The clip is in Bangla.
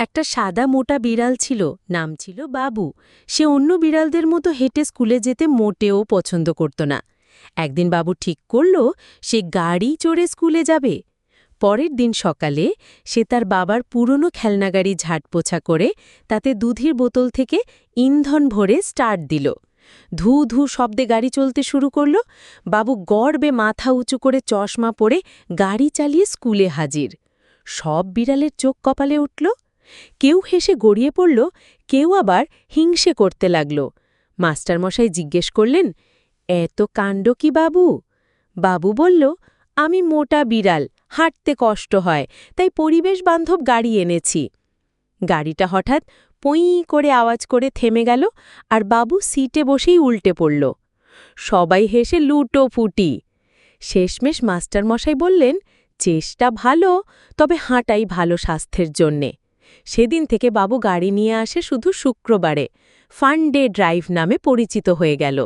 একটা সাদা মোটা বিড়াল ছিল, নাম ছিল বাবু। সে অন্য বিড়ালদের মতো হেঁটে স্কুলে যেতে মোটেও পছন্দ করত না। একদিন বাবু ঠিক করল, সে গাড়ি চড়ে স্কুলে যাবে। পরের দিন সকালে সে তার বাবার পুরনো খেলনা গাড়ি ঝাড়পোছা করে তাতে দুধের বোতল থেকে ইন্ধন ভরে স্টার্ট দিল। ধু ধু শব্দে গাড়ি চলতে শুরু করল। বাবু গর্বে মাথা উঁচু করে চশমা পরে গাড়ি চালিয়ে স্কুলে হাজির। সব বিড়ালের চোখ কপালে উঠল। কেউ হেসে গড়িয়ে পড়ল, কেউ আবার হিংসে করতে লাগল। মাস্টারমশাই জিজ্ঞেস করলেন, এত কাণ্ড কি বাবু? বাবু বলল, আমি মোটা বিড়াল, হাঁটতে কষ্ট হয়, তাই পরিবেশ বান্ধব গাড়ি এনেছি। গাড়িটা হঠাৎ পঁই করে আওয়াজ করে থেমে গেল আর বাবু সিটে বসেই উল্টে পড়ল। সবাই হেসে লুটো ফুটি। শেষমেশ মাস্টারমশাই বললেন, চেষ্টা ভালো, তবে হাঁটাই ভালো স্বাস্থ্যের জন্যে। সেদিন থেকে বাবু গাড়ি নিয়ে আসে শুধু শুক্রবারে। ফান ডে ড্রাইভ নামে পরিচিত হয়ে গেল।